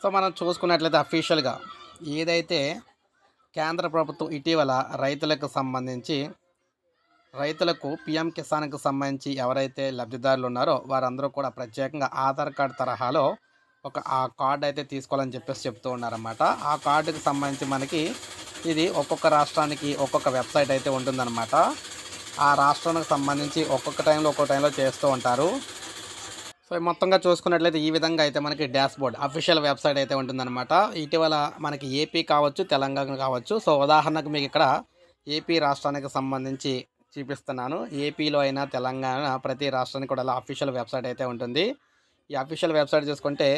So మనం చూసుకున్నట్లయితే అఫీషియల్గా ఏదైతే కేంద్ర ప్రభుత్వం ఇటీవల రైతులకు సంబంధించి రైతులకు పిఎం కిసాన్కి సంబంధించి ఎవరైతే లబ్ధిదారులు ఉన్నారో వారందరూ కూడా ప్రత్యేకంగా ఆధార్ కార్డు తరహాలో ఒక ఆ కార్డు అయితే తీసుకోవాలని చెప్పేసి చెప్తూ ఉన్నారన్నమాట. ఆ కార్డుకి సంబంధించి మనకి ఇది ఒక్కొక్క రాష్ట్రానికి ఒక్కొక్క వెబ్సైట్ అయితే ఉంటుందన్నమాట. ఆ రాష్ట్రానికి సంబంధించి ఒక్కొక్క టైంలో ఒక్కొక్క టైంలో చేస్తూ ఉంటారు. సో మొత్తంగా చూసుకున్నట్లయితే ఈ విధంగా అయితే మనకి డాష్ బోర్డ్ అఫీషియల్ వెబ్సైట్ అయితే ఉంటుందన్నమాట. ఇటీవల మనకి ఏపీ కావచ్చు తెలంగాణ కావచ్చు. సో ఉదాహరణకు మీకు ఇక్కడ ఏపీ రాష్ట్రానికి సంబంధించి చూపిస్తున్నాను. ఏపీలో అయినా తెలంగాణ ప్రతి రాష్ట్రానికి కూడా అలా అఫీషియల్ వెబ్సైట్ అయితే ఉంటుంది. ఈ అఫీషియల్ వెబ్సైట్ చూసుకుంటే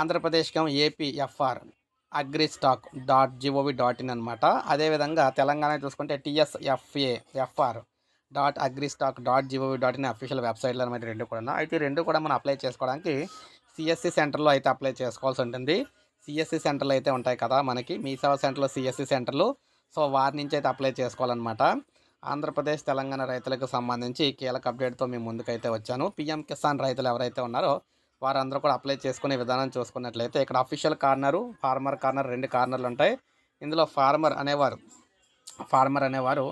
ఆంధ్రప్రదేశ్కం AP FR agri stack dot GOV dot in అనమాట అదేవిధంగా తెలంగాణ చూసుకుంటే TSFA FR dot agri stack dot GOV dot in official వెబ్సైట్లు అనమాట రెండు కూడా అయితే రెండు కూడా మనం అప్లై చేసుకోవడానికి సిఎస్సి సెంటర్లో అయితే అప్లై చేసుకోవాల్సి ఉంటుంది. సిఎస్సి సెంటర్లు అయితే ఉంటాయి కదా మనకి. మీ సేవా సెంటర్లో సిఎస్సి సెంటర్లు. సో వారి నుంచి అయితే అప్లై చేసుకోవాలన్నమాట. ఆంధ్రప్రదేశ్ తెలంగాణ రైతులకు సంబంధించి కీలక అప్డేట్తో మేము ముందుకైతే వచ్చాను. పిఎం కిసాన్ రైతులు ఎవరైతే ఉన్నారో వారందరూ కూడా అప్లై చేసుకునే విధానం చూసుకున్నట్లయితే ఇక్కడ అఫీషియల్ కార్నరు ఫార్మర్ కార్నర్ రెండు కార్నర్లు ఉంటాయి. ఇందులో ఫార్మర్ అనేవారు ఫార్మర్ అనేవారు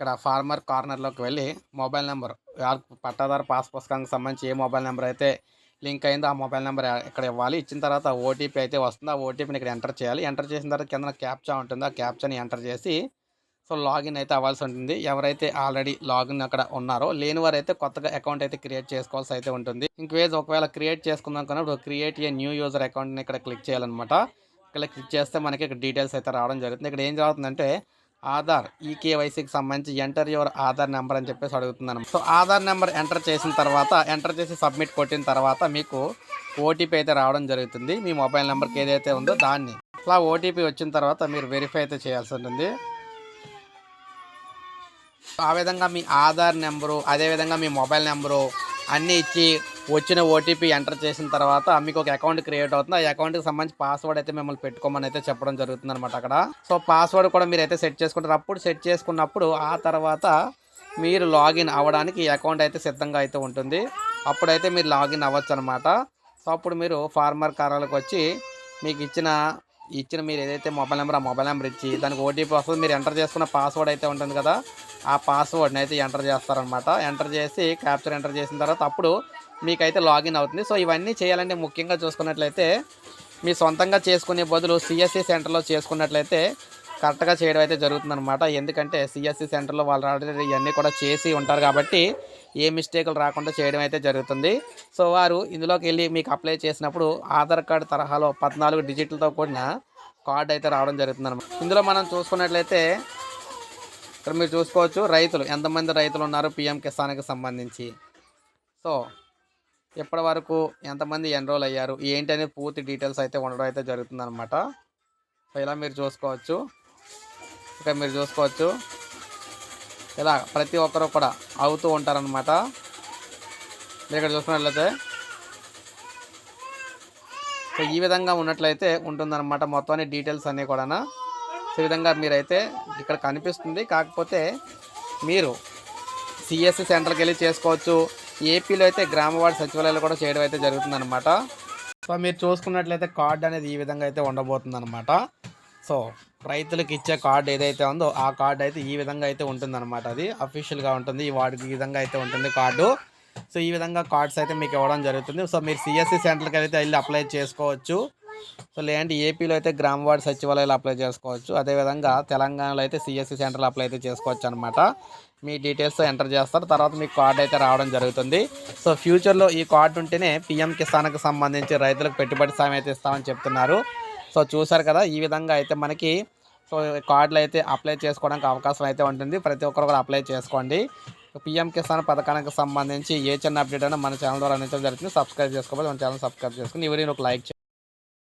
ఇక్కడ ఫార్మర్ కార్నర్లోకి వెళ్ళి మొబైల్ నెంబర్ పట్టాదారు పాస్ పుస్తకానికి సంబంధించి ఏ మొబైల్ నెంబర్ అయితే లింక్ అయిందో ఆ మొబైల్ నెంబర్ ఇక్కడ ఇవ్వాలి. ఇచ్చిన తర్వాత ఓటీపీ అయితే వస్తుంది. ఆ ఓటీపీని ఇక్కడ ఎంటర్ చేయాలి. ఎంటర్ చేసిన తర్వాత కింద క్యాప్చా ఉంటుంది. ఆ క్యాప్చాని ఎంటర్ చేసి సో లాగిన్ అయితే అవ్వాల్సి ఉంటుంది. ఎవరైతే ఆల్రెడీ లాగిన్ అక్కడ ఉన్నారో లేని వారైతే కొత్తగా అకౌంట్ అయితే క్రియేట్ చేసుకోవాల్సి అయితే ఉంటుంది. ఇంకేజ్ ఒకవేళ క్రియేట్ చేసుకుందాం కన్నప్పుడు క్రియేట్ ఏ న్యూ యూజర్ అకౌంట్ని ఇక్కడ క్లిక్ చేయాలన్నమాట. ఇక్కడ క్లిక్ చేస్తే మనకి ఇక్కడ డీటెయిల్స్ అయితే రావడం జరుగుతుంది. ఇక్కడ ఏం జరుగుతుందంటే ఆధార్ ఈ కేవైసీకి సంబంధించి ఎంటర్ యువర్ ఆధార్ నెంబర్ అని చెప్పేసి అడుగుతున్నాను. సో ఆధార్ నెంబర్ ఎంటర్ చేసిన తర్వాత ఎంటర్ చేసి సబ్మిట్ కొట్టిన తర్వాత మీకు ఓటీపీ అయితే రావడం జరుగుతుంది. మీ మొబైల్ నెంబర్కి ఏదైతే ఉందో దాన్ని. అలా ఓటీపీ వచ్చిన తర్వాత మీరు వెరిఫై అయితే చేయాల్సి ఉంటుంది. ఆ విధంగా మీ ఆధార్ నెంబరు అదేవిధంగా మీ మొబైల్ నెంబరు అన్నీ ఇచ్చి వచ్చిన ఓటీపీ ఎంటర్ చేసిన తర్వాత మీకు ఒక అకౌంట్ క్రియేట్ అవుతుంది. ఆ అకౌంట్కి సంబంధించి పాస్వర్డ్ అయితే మిమ్మల్ని పెట్టుకోమని అయితే చెప్పడం జరుగుతుంది అనమాట అక్కడ. సో పాస్వర్డ్ కూడా మీరు అయితే సెట్ చేసుకుంటారు. అప్పుడు సెట్ చేసుకున్నప్పుడు ఆ తర్వాత మీరు లాగిన్ అవ్వడానికి ఈ అకౌంట్ అయితే సిద్ధంగా అయితే ఉంటుంది. అప్పుడైతే మీరు లాగిన్ అవ్వచ్చు అనమాట సో అప్పుడు మీరు ఫార్మర్ కార్యాలకు వచ్చి మీకు ఇచ్చిన ఇచ్చిన మీరు ఏదైతే మొబైల్ నెంబర్ ఆ మొబైల్ నెంబర్ ఇచ్చి దానికి ఓటీపీ వస్తుంది. మీరు ఎంటర్ చేసుకున్న పాస్వర్డ్ అయితే ఉంటుంది కదా. ఆ పాస్వర్డ్ని అయితే ఎంటర్ చేస్తారనమాట ఎంటర్ చేసి క్యాప్చర్ ఎంటర్ చేసిన తర్వాత అప్పుడు మీకైతే లాగిన్ అవుతుంది. సో ఇవన్నీ చేయాలంటే ముఖ్యంగా చూసుకున్నట్లయితే మీ సొంతంగా చేసుకునే బదులు సిఎస్సి సెంటర్లో చేసుకున్నట్లయితే కరెక్ట్గా చేయడం అయితే జరుగుతుందనమాట ఎందుకంటే సిఎస్సి సెంటర్లో వాళ్ళు ఆల్రెడీ ఇవన్నీ కూడా చేసి ఉంటారు కాబట్టి ఏ మిస్టేకులు రాకుండా చేయడం అయితే జరుగుతుంది. సో వారు ఇందులోకి వెళ్ళి మీకు అప్లై చేసినప్పుడు ఆధార్ కార్డు తరహాలో పద్నాలుగు డిజిట్లతో కూడిన కార్డు అయితే రావడం జరుగుతుంది అనమాట ఇందులో మనం చూసుకున్నట్లయితే ఇక్కడ మీరు చూసుకోవచ్చు రైతులు ఎంతమంది రైతులు ఉన్నారు పిఎం కిసాన్కి సంబంధించి. సో ఇప్పటి వరకు ఎంతమంది ఎన్రోల్ అయ్యారు ఏంటి పూర్తి డీటెయిల్స్ అయితే ఉండడం అయితే జరుగుతుందనమాట సో ఇలా మీరు చూసుకోవచ్చు. ఇక్కడ మీరు చూసుకోవచ్చు. ఇలా ప్రతి ఒక్కరు కూడా అవుతూ ఉంటారనమాట మీరు ఇక్కడ చూసుకున్నట్లయితే సో ఈ విధంగా ఉన్నట్లయితే ఉంటుందన్నమాట మొత్తాన్ని డీటెయిల్స్ అన్నీ కూడా ఈ విధంగా మీరైతే ఇక్కడ కనిపిస్తుంది. కాకపోతే మీరు సిఎస్సి సెంటర్కి వెళ్ళి చేసుకోవచ్చు. ఏపీలో అయితే గ్రామవార్డు సచివాలయాలు కూడా చేయడం అయితే జరుగుతుందన్నమాట. సో మీరు చూసుకున్నట్లయితే కార్డు అనేది ఈ విధంగా అయితే ఉండబోతుందన్నమాట. సో రైతులకు ఇచ్చే కార్డు ఏదైతే ఉందో ఆ కార్డు అయితే ఈ విధంగా అయితే ఉంటుందన్నమాట. అది అఫీషియల్గా ఉంటుంది. ఈ వాడికి ఈ విధంగా అయితే ఉంటుంది కార్డు. సో ఈ విధంగా కార్డ్స్ అయితే మీకు ఇవ్వడం జరుగుతుంది. సో మీరు సిఎస్సి సెంటర్కి అయితే వెళ్ళి అప్లై చేసుకోవచ్చు. సో లేదంటే ఏపీలో అయితే గ్రామ వార్డు సచివాలయాలు అప్లై చేసుకోవచ్చు. అదేవిధంగా తెలంగాణలో అయితే సిఎస్సి సెంటర్లో అప్లై అయితే చేసుకోవచ్చు అనమాట మీ డీటెయిల్స్ ఎంటర్ చేస్తారు. తర్వాత మీకు కార్డు అయితే రావడం జరుగుతుంది. సో ఫ్యూచర్లో ఈ కార్డు ఉంటేనే పిఎం కిసాన్కి సంబంధించి రైతులకు పెట్టుబడి సాయం అయితే ఇస్తామని చెప్తున్నారు. సో చూసారు కదా ఈ విధంగా అయితే మనకి సో కార్డులు అయితే అప్లై చేసుకోవడానికి అవకాశం అయితే ఉంటుంది. ప్రతి ఒక్కరు కూడా అప్లై చేసుకోండి. పిఎం కిసాన్ పథకానికి సంబంధించి ఏ చిన్న అప్డేట్ అయినా మన ఛానల్ ద్వారా అందించడం జరుగుతుంది. సబ్స్క్రైబ్ చేసుకోవాలి మన ఛానల్ సబ్స్క్రైబ్ చేసుకుని ఎవరైనా ఒక లైక్